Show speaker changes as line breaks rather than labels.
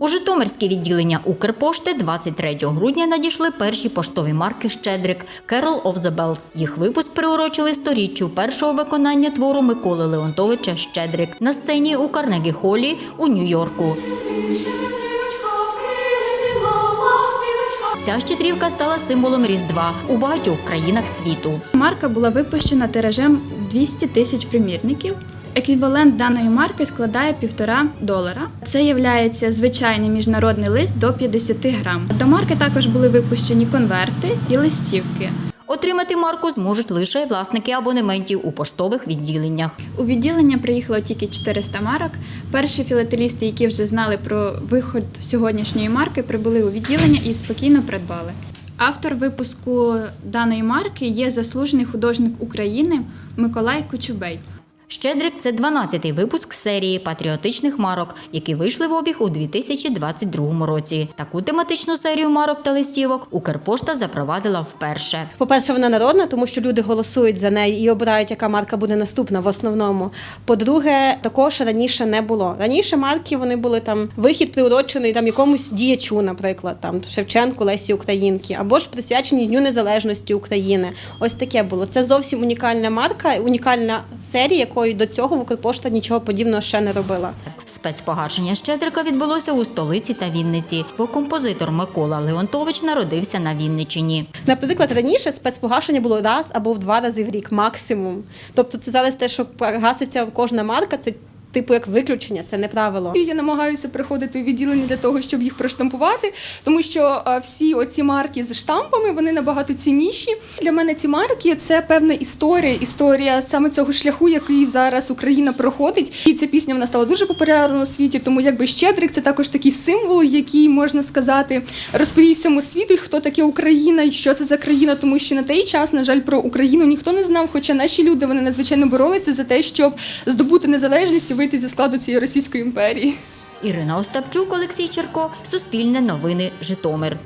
У Житомирське відділення Укрпошти 23 грудня надійшли перші поштові марки Щедрик Carol of the Bells. Їх випуск приурочили сторіччю першого виконання твору Миколи Леонтовича Щедрик на сцені у Карнегі Холі у Нью-Йорку. Ця щедрівка стала символом Різдва у багатьох країнах світу.
Марка була випущена тиражем 200 тисяч примірників. Еквівалент даної марки складає півтора долара. Це є звичайний міжнародний лист до 50 грам. До марки також були випущені конверти і листівки.
Отримати марку зможуть лише власники абонементів у поштових відділеннях.
У відділення приїхало тільки 400 марок. Перші філателісти, які вже знали про виход сьогоднішньої марки, прибули у відділення і спокійно придбали. Автор випуску даної марки є заслужений художник України Миколай Кочубей.
Щедрик це 12-й випуск серії патріотичних марок, які вийшли в обіг у 2022 році. Таку тематичну серію марок та листівок Укрпошта запровадила вперше.
По-перше, вона народна, тому що люди голосують за неї і обирають, яка марка буде наступна в основному. По-друге, також раніше не було. Раніше марки вони були там вихід приурочений там якомусь діячу, наприклад, там Шевченку, Лесі Українки, або ж присвячені Дню Незалежності України. Ось таке було. Це зовсім унікальна марка, унікальна серія, якої до цього в Укрпошта нічого подібного ще не робила.
Спецпогашення Щедрика відбулося у столиці та Вінниці, бо композитор Микола Леонтович народився на Вінничині.
Наприклад, раніше спецпогашення було раз або в два рази в рік максимум. Тобто, це зараз те, що гаситься кожна марка, це типу як виключення, це не правило.
І Я намагаюся приходити у відділення для того, щоб їх проштампувати, тому що всі оці марки з штампами вони набагато цінніші. Для мене ці марки це певна історія, історія саме цього шляху, який зараз Україна проходить. І ця пісня вона стала дуже популярною у світі. Тому якби щедрик це також такий символ, який можна сказати розповість всьому світу, хто таке Україна і що це за країна. Тому що на той час, на жаль, про Україну ніхто не знав. Хоча наші люди вони надзвичайно боролися за те, щоб здобути незалежність вийти зі складу цієї Російської імперії.
Ірина Остапчук, Олексій Черко, Суспільне новини, Житомир.